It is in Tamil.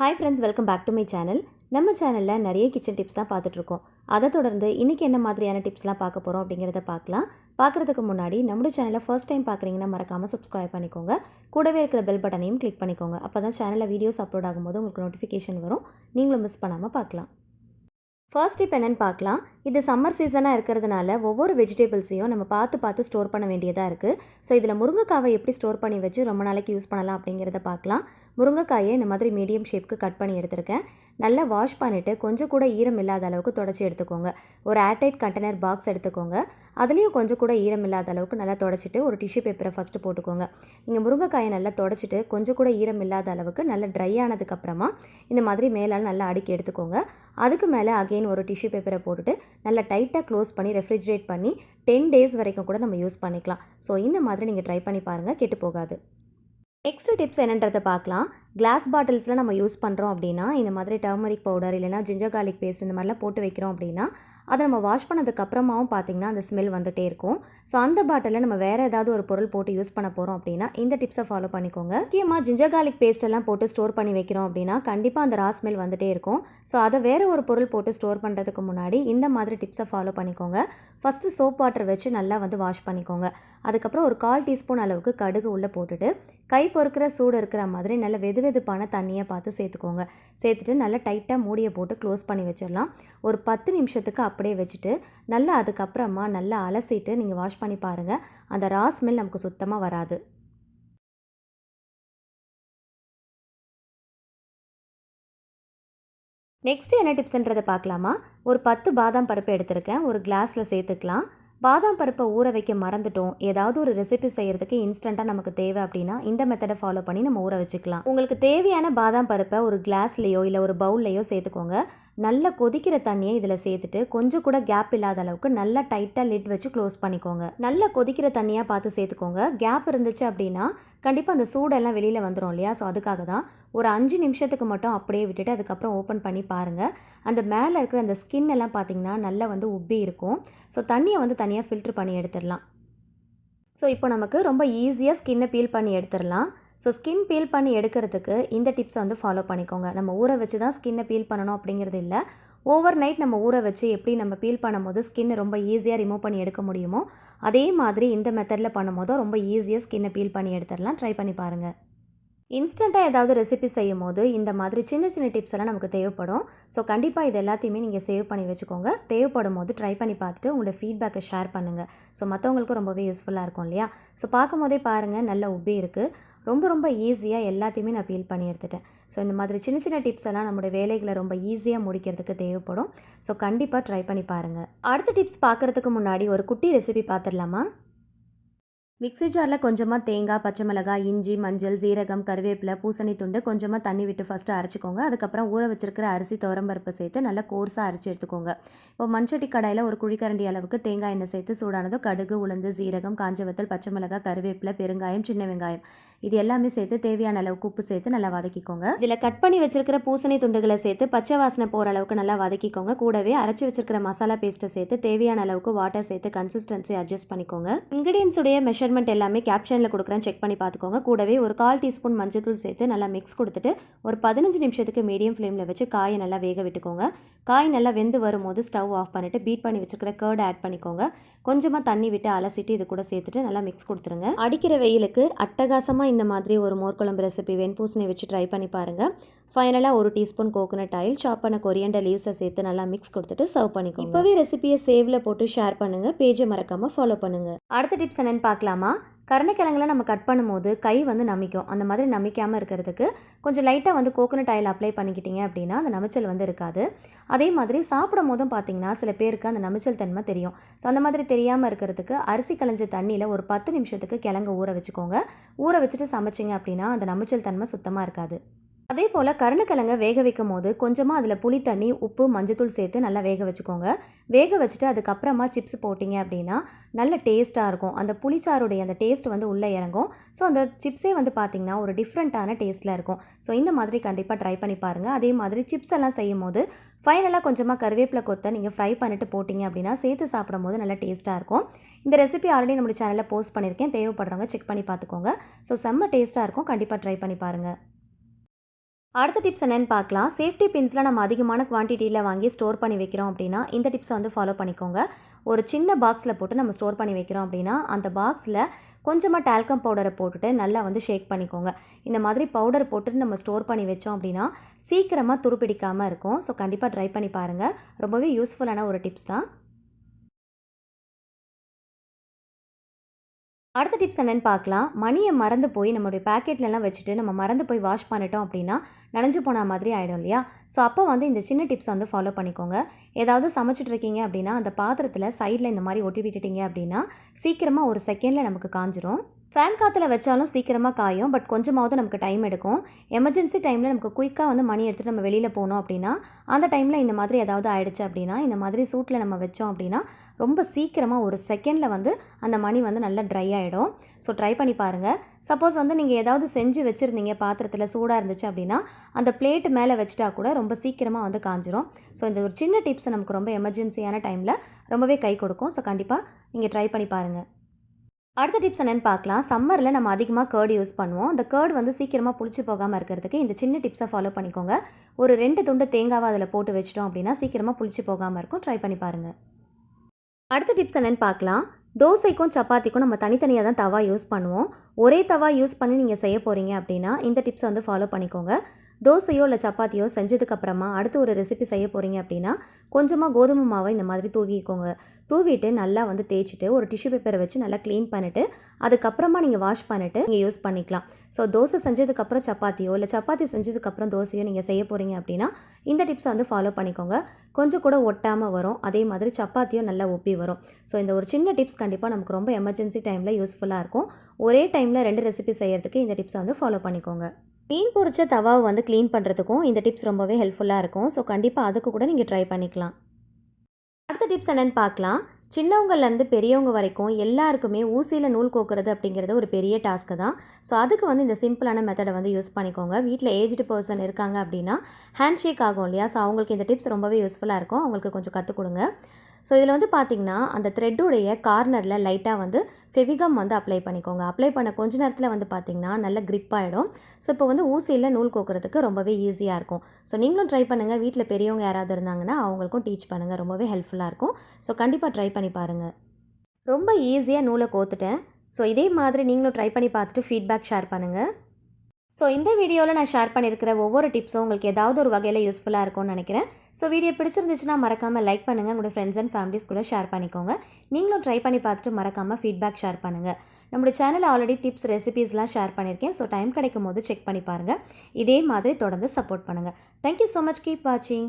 Hi friends welcome back to my channel நம்ம சேனலில் நிறைய கிச்சன் டிப்ஸ் தான் பார்த்துட்ருக்கோம். அதை தொடர்ந்து இன்றைக்கி என்ன மாதிரியான டிப்ஸ்லாம் பார்க்க போகிறோம் அப்படிங்கிறத பார்க்கலாம். பார்க்குறதுக்கு முன்னாடி நம்மளோட சேனலை ஃபர்ஸ்ட் டைம் பார்க்குறீங்கன்னா மறக்காமல் சப்ஸ்கிரைப் பண்ணிக்கோங்க. கூடவே இருக்கிற பெல் பட்டனையும் கிளிக் பண்ணிக்கோங்க. அப்போ தான் சேனலில் வீடியோஸ் அப்லோட் ஆகும்போது உங்களுக்கு நோட்டிஃபிகேஷன் வரும். நீங்களும் மிஸ் பண்ணாமல் பார்க்கலாம். ஃபர்ஸ்ட் டிப் என்னென்னு பார்க்கலாம். இது சம்மர் சீசனாக இருக்கிறதுனால ஒவ்வொரு வெஜிடபிள்ஸையும் நம்ம பார்த்து பார்த்து ஸ்டோர் பண்ண வேண்டியதாக இருக்குது ஸோ இதில் முருங்கைக்காவை எப்படி ஸ்டோர் பண்ணி வச்சு ரொம்ப நாளைக்கு யூஸ் பண்ணலாம் அப்படிங்கிறத பார்க்கலாம். முருங்கைக்காயை இந்த மாதிரி மீடியம் ஷேப்க்கு கட் பண்ணி எடுத்திருக்கேன். நல்லா வாஷ் பண்ணிவிட்டு கொஞ்சம் கூட ஈரம் இல்லாத அளவுக்கு தொடச்சி எடுத்துக்கோங்க. ஒரு ஏர்டைட் கண்டெய்னர் பாக்ஸ் எடுத்துக்கோங்க. அதுலேயும் கொஞ்சம் கூட ஈரம் இல்லாத அளவுக்கு நல்லா தொடச்சிட்டு ஒரு டிஷ்யூ பேப்பரை ஃபஸ்ட்டு போட்டுக்கோங்க. நீங்கள் முருங்கைக்காயை நல்லா தொடச்சிட்டு கொஞ்சம் கூட ஈரம் இல்லாத அளவுக்கு நல்லா ட்ரை ஆனதுக்கப்புறமா இந்த மாதிரி மேலால் நல்லா அடுக்கி எடுத்துக்கோங்க. அதுக்கு மேலே அகெயின் ஒரு டிஷ்யூ பேப்பரை போட்டுட்டு நல்லா டைட்டாக க்ளோஸ் பண்ணி ரெஃப்ரிஜரேட் பண்ணி டென் டேஸ் வரைக்கும் கூட நம்ம யூஸ் பண்ணிக்கலாம். ஸோ இந்த மாதிரி நீங்கள் ட்ரை பண்ணி பாருங்கள் கெட்டு போகாது. நெக்ஸ்ட் டிப்ஸ் என்னன்றதை பார்க்கலாம். கிளாஸ் பாட்டில்ஸில் நம்ம யூஸ் பண்ணுறோம் அப்படின்னா இந்த மாதிரி டர்மரிக் பவுடர் இல்லைனா ஜிஞ்சர் கார்லிக் பேஸ்ட் இந்த மாதிரிலாம் போட்டு வைக்கிறோம் அப்படின்னா அதை நம்ம வாஷ் பண்ணதுக்கப்புறமாவும் பார்த்திங்கன்னா அந்த ஸ்மெல் வந்துகிட்டே இருக்கும். ஸோ அந்த பாட்டிலில் நம்ம வேறு ஏதாவது ஒரு பொருள் போட்டு யூஸ் பண்ண போகிறோம் அப்படின்னா இந்த டிப்ஸை ஃபாலோ பண்ணிக்கோங்க. முக்கியமாக ஜிஞ்சர் கார்லிக் பேஸ்ட் எல்லாம் போட்டு ஸ்டோர் பண்ணி வைக்கிறோம் அப்படின்னா கண்டிப்பாக அந்த ரா ஸ்மெல் வந்துகிட்டே இருக்கும். ஸோ அதை வேறு ஒரு பொருள் போட்டு ஸ்டோர் பண்ணுறதுக்கு முன்னாடி இந்த மாதிரி டிப்ஸை ஃபாலோ பண்ணிக்கோங்க. ஃபஸ்ட்டு சோப் வாட்டர் வச்சு நல்லா வந்து வாஷ் பண்ணிக்கோங்க. அதுக்கப்புறம் ஒரு கால் டீஸ்பூன் அளவுக்கு கடுகு உள்ளே போட்டுட்டு கை பொறுக்கிற சூடு இருக்கிற மாதிரி நல்ல வெது வெதுப்பான தண்ணியை பார்த்து சேர்த்துக்கோங்க. சேர்த்துட்டு நல்லா டைட்டாக மூடியை போட்டு க்ளோஸ் பண்ணி வச்சிடலாம். ஒரு பத்து நிமிஷத்துக்கு அப்படியே வச்சுட்டு நல்லா அதுக்கப்புறமா நல்லா அலசிட்டு நீங்கள் வாஷ் பண்ணி பாருங்கள் அந்த ரா ஸ்மெல் நமக்கு சுத்தமாக வராது. நெக்ஸ்ட் என்ன டிப்ஸ்ன்றதை பார்க்கலாமா? ஒரு பத்து பாதாம் பருப்பு எடுத்திருக்கேன். ஒரு கிளாஸில் சேர்த்துக்கலாம். பாதாம் பருப்பை ஊற வைக்க மறந்துட்டோம். ஏதாவது ஒரு ரெசிபி செய்கிறதுக்கு இன்ஸ்டண்ட்டாக நமக்கு தேவை அப்படின்னா இந்த மெத்தடை ஃபாலோ பண்ணி நம்ம ஊற வச்சுக்கலாம். உங்களுக்கு தேவையான பாதாம் பருப்பை ஒரு கிளாஸ்லேயோ இல்லை ஒரு பவுல்லையோ சேர்த்துக்கோங்க. நல்லா கொதிக்கிற தண்ணியை இதில் சேர்த்துட்டு கொஞ்சம் கூட கேப் இல்லாத அளவுக்கு நல்லா டைட்டாக லிட் வச்சு க்ளோஸ் பண்ணிக்கோங்க. நல்லா கொதிக்கிற தண்ணியாக பார்த்து சேர்த்துக்கோங்க. கேப் இருந்துச்சு அப்படின்னா கண்டிப்பாக அந்த சூடெல்லாம் வெளியில் வந்துடும் இல்லையா? ஸோ அதுக்காக தான் ஒரு அஞ்சு நிமிஷத்துக்கு மட்டும் அப்படியே விட்டுட்டு அதுக்கப்புறம் ஓப்பன் பண்ணி பாருங்கள் அந்த மேலே இருக்கிற அந்த ஸ்கின் எல்லாம் பார்த்தீங்கன்னா நல்லா வந்து உப்பி இருக்கும். ஸோ தண்ணியை வந்து தண்ணி தனியாக ஃபில்ட்ரு பண்ணி எடுத்துடலாம். ஸோ இப்போ நமக்கு ரொம்ப ஈஸியாக ஸ்கின்னை பீல் பண்ணி எடுத்துடலாம். ஸோ ஸ்கின் பீல் பண்ணி எடுக்கிறதுக்கு இந்த டிப்ஸை வந்து ஃபாலோ பண்ணிக்கோங்க. நம்ம ஊற வச்சு தான் ஸ்கின்னை பீல் பண்ணணும் அப்படிங்கிறது இல்லை. ஓவர் நைட் நம்ம ஊற வச்சு எப்படி நம்ம பீல் பண்ணும்போது ஸ்கின்னை ரொம்ப ஈஸியாக ரிமூவ் பண்ணி எடுக்க முடியுமோ அதே மாதிரி இந்த மெத்தடில் பண்ணும்போதும் ரொம்ப ஈஸியாக ஸ்கின்னை பீல் பண்ணி எடுத்துடலாம். ட்ரை பண்ணி பாருங்கள் இன்ஸ்டண்ட்டாக ஏதாவது ரெசிபி செய்யும் போது இந்த மாதிரி சின்ன சின்ன டிப்ஸ் எல்லாம் நமக்கு தேவைப்படும். ஸோ கண்டிப்பாக இது எல்லாத்தையுமே நீங்கள் சேவ் பண்ணி வச்சுக்கோங்க. தேவைப்படும் போது ட்ரை பண்ணி பார்த்துட்டு உங்களோட ஃபீட்பேக்கை ஷேர் பண்ணுங்கள் ஸோ மற்றவங்களுக்கும் ரொம்பவே யூஸ்ஃபுல்லாக இருக்கும் இல்லையா? ஸோ பார்க்கும் போதே பாருங்கள் நல்ல உப்பி இருக்குது ரொம்ப ரொம்ப ஈஸியாக எல்லாத்தையுமே நான் ஃபீல் பண்ணி எடுத்துட்டேன். ஸோ இந்த மாதிரி சின்ன சின்ன டிப்ஸ் எல்லாம் நம்மளுடைய வேலைகளை ரொம்ப ஈஸியாக முடிக்கிறதுக்கு தேவைப்படும். ஸோ கண்டிப்பாக ட்ரை பண்ணி பாருங்கள் அடுத்த டிப்ஸ் பார்க்குறதுக்கு முன்னாடி ஒரு குட்டி ரெசிபி பார்த்துடலாமா? மிக்ஸி ஜாரில் கொஞ்சமாக தேங்காய் பச்சை மிளகாய் இஞ்சி மஞ்சள் சீரகம் கருவேப்பிலை பூசணி துண்டு கொஞ்சமாக தண்ணி விட்டு ஃபஸ்ட்டு அரைச்சிக்கோங்க. அதுக்கப்புறம் ஊற வச்சிருக்கிற அரிசி துவரம்பருப்பை சேர்த்து நல்லா கோர்ஸாக அரைச்சி எடுத்துக்கோங்க. இப்போ மண்சட்டி கடாயில் ஒரு குழிக்கரண்டி அளவுக்கு தேங்காய் எண்ணெய் சேர்த்து சூடானதும் கடுகு உளுந்து சீரகம் காஞ்ச வத்தல் பச்சை மிளகாய் கருவேப்பிலை பெருங்காயம் சின்ன வெங்காயம் இது எல்லாமே சேர்த்து தேவையான அளவுக்கு உப்பு சேர்த்து நல்லா வதக்கிக்கோங்க. இதில் கட் பண்ணி வச்சிருக்கிற பூசணி துண்டுகளை சேர்த்து பச்சை வாசனை போகிற அளவுக்கு நல்லா வதக்கிக்கோங்க. கூடவே அரைச்சி வச்சிருக்கிற மசாலா பேஸ்ட்டை சேர்த்து தேவையான அளவுக்கு வாட்டர் சேர்த்து கன்சிஸ்டன்சி அட்ஜஸ்ட் பண்ணிக்கோங்க. இன்கிரீடியன்ஸுடைய மெஷர்மெண்ட் எல்லாமே கேப்ஷனில் கொடுக்குறேன். செக் பண்ணி பார்த்துக்கோங்க. கூடவே ஒரு கால் டீஸ்பூன் மஞ்சத்தூள் சேர்த்து நல்லா மிக்ஸ் கொடுத்துட்டு ஒரு பதினஞ்சு நிமிஷத்துக்கு மீடியம் ஃப்ளேமில் வச்சு காயை நல்லா வேக விட்டுக்கோங்க. காய் நல்லா வெந்து வரும்போது ஸ்டவ் ஆஃப் பண்ணிவிட்டு பீட் பண்ணி வச்சுருக்கிற கேர்டு ஆட் பண்ணிக்கோங்க. கொஞ்சமாக தண்ணி விட்டு அலசிட்டு இது கூட சேர்த்துட்டு நல்லா மிக்ஸ் கொடுத்துருங்க. அடிக்கிற வெயிலுக்கு அட்டகாசமாக இந்த மாதிரி ஒரு மோர்க்குழம்பு ரெசிபி வெண்பூசணி வச்சு ட்ரை பண்ணி பாருங்கள் ஃபைனலாக ஒரு டீஸ்பூன் கோகோனட் ஆயில் சாப் பண்ண கொரியண்டர் லீவ்ஸை சேர்த்து நல்லா மிக்ஸ் கொடுத்துட்டு சர்வ் பண்ணிக்கோங்க. இப்போவே ரெசிபியை சேவில் போட்டு ஷேர் பண்ணுங்கள் பேஜை மறக்காமல் ஃபாலோ பண்ணுங்கள் அடுத்த டிப்ஸ் என்னென்னு பார்க்கலாமா? கருணைக்கிழங்குல நம்ம கட் பண்ணும்போது கை வந்து நமிக்கும். அந்த மாதிரி நமிக்காமல் இருக்கிறதுக்கு கொஞ்சம் லைட்டாக வந்து கோகோனட் ஆயில் அப்ளை பண்ணிக்கிட்டீங்க அப்படின்னா அந்த நமைச்சல் வந்து இருக்காது. அதே மாதிரி சாப்பிடும் போதும் பார்த்தீங்கன்னா சில பேருக்கு அந்த நமைச்சல் தன்மை தெரியும். ஸோ அந்த மாதிரி தெரியாமல் இருக்கிறதுக்கு அரிசி களைஞ்ச தண்ணியில் ஒரு பத்து நிமிஷத்துக்கு கிழங்கு ஊற வச்சுக்கோங்க. ஊற வச்சுட்டு சமைச்சிங்க அப்படின்னா அந்த நமைச்சல் தன்மை சுத்தமாக இருக்காது. அதே போல் கருணக்கிழங்க வேக வைக்கும் போது கொஞ்சமாக அதில் புளி தண்ணி உப்பு மஞ்சத்தூள் சேர்த்து நல்லா வேக வச்சுக்கோங்க. வேக வச்சுட்டு அதுக்கப்புறமா சிப்ஸ் போட்டிங்க அப்படின்னா நல்ல டேஸ்ட்டாக இருக்கும். அந்த புளிச்சாருடைய அந்த டேஸ்ட் வந்து உள்ளே இறங்கும். ஸோ அந்த சிப்ஸே வந்து பார்த்திங்கன்னா ஒரு டிஃப்ரெண்ட்டான டேஸ்ட்டில் இருக்கும். ஸோ இந்த மாதிரி கண்டிப்பாக ட்ரை பண்ணி பாருங்கள் அதே மாதிரி சிப்ஸ் எல்லாம் செய்யும் போது ஃபைனலாக கொஞ்சமாக கருவேப்பிலை கொத்தை நீங்கள் ஃப்ரை பண்ணிட்டு போட்டிங்க அப்படின்னா சேர்த்து சாப்பிடும் போது நல்லா டேஸ்ட்டாக இருக்கும். இந்த ரெசிபி ஆல்ரெடி நம்மளுடைய சேனலில் போஸ்ட் பண்ணியிருக்கேன் தேவைப்படுறவங்க செக் பண்ணி பார்த்துக்கோங்க ஸோ செம்ம டேஸ்ட்டாக இருக்கும். கண்டிப்பாக ட்ரை பண்ணி பாருங்கள் அடுத்த டிப்ஸ் என்னென்னு பார்க்கலாம். சேஃப்டி பின்ஸில் நம்ம அதிகமான குவான்டிட்டியில் வாங்கி ஸ்டோர் பண்ணி வைக்கிறோம் அப்படின்னா இந்த டிப்ஸை வந்து ஃபாலோ பண்ணிக்கோங்க. ஒரு சின்ன பாக்ஸில் போட்டு நம்ம ஸ்டோர் பண்ணி வைக்கிறோம் அப்படின்னா அந்த பாக்ஸில் கொஞ்சமாக டால்கம் பவுடரை போட்டுட்டு நல்லா வந்து ஷேக் பண்ணிக்கோங்க. இந்த மாதிரி பவுடர் போட்டுட்டு நம்ம ஸ்டோர் பண்ணி வச்சோம் அப்படின்னா சீக்கிரமாக துருப்பிடிக்காமல் இருக்கும். ஸோ கண்டிப்பாக ட்ரை பண்ணி பாருங்கள் ரொம்பவே யூஸ்ஃபுல்லான ஒரு டிப்ஸ் தான். அடுத்த டிப்ஸ் என்னென்னு பார்க்கலாம். மணியை மறந்து போய் நம்மளுடைய பேக்கெட்லலாம் வச்சுட்டு நம்ம மறந்து போய் வாஷ் பண்ணிட்டோம் அப்படின்னா நனைஞ்சு போன மாதிரி ஆகிடும் இல்லையா? ஸோ அப்போ வந்து இந்த சின்ன டிப்ஸ் வந்து ஃபாலோ பண்ணிக்கோங்க. ஏதாவது சமைச்சிட்டு இருக்கீங்க அப்படின்னா அந்த பாத்திரத்தில் சைடில் இந்த மாதிரி ஒட்டி விட்டுட்டீங்க அப்படின்னா சீக்கிரமாக ஒரு செகண்டில் நமக்கு காஞ்சிரும். ஃபேன் காற்றுல வச்சாலும் சீக்கிரமாக காயும். பட் கொஞ்சமாவது நமக்கு டைம் எடுக்கும். எமர்ஜென்சி டைமில் நமக்கு குயிக்காக வந்து மணி எடுத்துகிட்டு நம்ம வெளியில் போனோம் அப்படின்னா அந்த டைமில் இந்த மாதிரி ஏதாவது ஆயிடுச்சு அப்படின்னா இந்த மாதிரி சூட்டில் நம்ம வச்சோம் அப்படின்னா ரொம்ப சீக்கிரமாக ஒரு செகண்டில் வந்து அந்த மணி வந்து நல்லா ட்ரை ஆகிடும் ஸோ ட்ரை பண்ணி பாருங்கள் சப்போஸ் வந்து நீங்கள் ஏதாவது செஞ்சு வச்சுருந்தீங்க பாத்திரத்தில் சூடாக இருந்துச்சு அப்படின்னா அந்த பிளேட்டு மேலே வச்சுட்டா கூட ரொம்ப சீக்கிரமாக வந்து காஞ்சிரும். ஸோ இந்த ஒரு சின்ன டிப்ஸ் நமக்கு ரொம்ப எமர்ஜென்சியான டைமில் ரொம்பவே கை கொடுக்கும். ஸோ கண்டிப்பாக நீங்கள் ட்ரை பண்ணி பாருங்கள் அடுத்த டிப்ஸ் என்னென்னு பார்க்கலாம். சம்மரில் நம்ம அதிகமாக கேர்டு யூஸ் பண்ணுவோம். அந்த கேர்டு வந்து சீக்கிரமாக புளிச்சு போகாமல் இருக்கிறதுக்கு இந்த சின்ன டிப்ஸை ஃபாலோ பண்ணிக்கோங்க. ஒரு ரெண்டு துண்டு தேங்காவை அதில் போட்டு வச்சிட்டோம் அப்படின்னா சீக்கிரமாக புளிச்சு போகாமல் இருக்கும். ட்ரை பண்ணி பாருங்கள் அடுத்த டிப்ஸ் என்னென்னு பார்க்கலாம். தோசைக்கும் சப்பாத்திக்கும் நம்ம தனித்தனியாக தான் தவா யூஸ் பண்ணுவோம். ஒரே தவா யூஸ் பண்ணி நீங்கள் செய்ய போகிறீங்க அப்படின்னா இந்த டிப்ஸை வந்து ஃபாலோ பண்ணிக்கோங்க. தோசையோ இல்லை சப்பாத்தியோ செஞ்சதுக்கப்புறமா அடுத்து ஒரு ரெசிபி செய்ய போகிறீங்க அப்படின்னா கொஞ்சமாக கோதுமை மாவை இந்த மாதிரி தூவிக்கோங்க. தூவிட்டு நல்லா வந்து தேய்ச்சிட்டு ஒரு டிஷ்யூ பேப்பரை வச்சு நல்லா க்ளீன் பண்ணிவிட்டு அதுக்கப்புறமா நீங்கள் வாஷ் பண்ணிவிட்டு நீங்கள் யூஸ் பண்ணிக்கலாம். ஸோ தோசை செஞ்சதுக்கப்புறம் சப்பாத்தியோ இல்லை சப்பாத்தி செஞ்சதுக்கப்புறம் தோசையோ நீங்கள் செய்ய போகிறீங்க அப்படின்னா இந்த டிப்ஸை வந்து ஃபாலோ பண்ணிக்கோங்க. கொஞ்சம் கூட ஒட்டாமல் வரும். அதே மாதிரி சப்பாத்தியும் நல்லா ஒப்பி வரும். ஸோ இந்த ஒரு சின்ன டிப்ஸ் கண்டிப்பாக நமக்கு ரொம்ப எமர்ஜென்சி டைமில் யூஸ்ஃபுல்லாக இருக்கும். ஒரே டைமில் ரெண்டு ரெசிபி செய்கிறதுக்கு இந்த டிப்ஸை வந்து ஃபாலோ பண்ணிக்கோங்க. மீன் பொரிச்ச தவாவை வந்து க்ளீன் பண்ணுறதுக்கும் இந்த டிப்ஸ் ரொம்பவே ஹெல்ப்ஃபுல்லாக இருக்கும். ஸோ கண்டிப்பாக அதுக்கு கூட நீங்கள் ட்ரை பண்ணிக்கலாம். அடுத்த டிப்ஸ் என்னென்னு பார்க்கலாம். சின்னவங்கள்லேருந்து பெரியவங்க வரைக்கும் எல்லாருக்குமே ஊசியில் நூல் கோக்குறது அப்படிங்கிறது ஒரு பெரிய டாஸ்க்கு தான். ஸோ அதுக்கு வந்து இந்த சிம்பிளான மெத்தடை வந்து யூஸ் பண்ணிக்கோங்க. வீட்டில் ஏஜ்டு பர்சன் இருக்காங்க அப்படின்னா ஹேண்ட் ஷேக் ஆகும் இல்லையா? ஸோ அவங்களுக்கு இந்த டிப்ஸ் ரொம்பவே யூஸ்ஃபுல்லாக இருக்கும். அவங்களுக்கு கொஞ்சம் கற்றுக் கொடுங்க. ஸோ இதில் வந்து பார்த்திங்கன்னா அந்த த்ரெட்டுடைய கார்னரில் லைட்டாக வந்து ஃபெவிகம் வந்து அப்ளை பண்ணிக்கோங்க. அப்ளை பண்ண கொஞ்ச நேரத்தில் வந்து பார்த்திங்கன்னா நல்ல க்ரிப் ஆகிடும் ஸோ இப்போ வந்து ஊசியில் நூல் கோக்குறதுக்கு ரொம்பவே ஈஸியாக இருக்கும். ஸோ நீங்களும் ட்ரை பண்ணுங்கள் வீட்டில் பெரியவங்க யாராவது இருந்தாங்கன்னா அவங்களுக்கும் டீச் பண்ணுங்கள் ரொம்பவே ஹெல்ப்ஃபுல்லாக இருக்கும். ஸோ கண்டிப்பாக ட்ரை பண்ணி பாருங்கள் ரொம்ப ஈஸியாக நூலை கோத்துட்டேன். ஸோ இதே மாதிரி நீங்களும் ட்ரை பண்ணி பார்த்துட்டு ஃபீட்பேக் ஷேர் பண்ணுங்கள் ஸோ இந்த வீடியோவில் நான் ஷேர் பண்ணியிருக்கிற ஒவ்வொரு டிப்ஸும் உங்களுக்கு ஏதாவது ஒரு வகையில் யூஸ்ஃபுல்லாக இருக்கும்னு நினைக்கிறேன். ஸோ வீடியோ பிடிச்சிருந்துச்சுன்னா மறக்காமல் லைக் பண்ணுங்கள் உங்களோட ஃப்ரெண்ட்ஸ் அண்ட் ஃபேமிலிஸ் கூட ஷேர் பண்ணிக்கோங்க. நீங்களும் ட்ரை பண்ணி பார்த்துட்டு மறக்காமல் ஃபீட்பேக் ஷேர் பண்ணுங்கள் நம்மளோட சேனலில் ஆல்ரெடி டிப்ஸ் ரெசிபீஸ்லாம் ஷேர் பண்ணியிருக்கேன் ஸோ டைம் கிடைக்கும் போது செக் பண்ணி பாருங்கள் இதே மாதிரி தொடர்ந்து சப்போர்ட் பண்ணுங்கள் தேங்க்யூ ஸோ மச் கீப் வாட்சிங்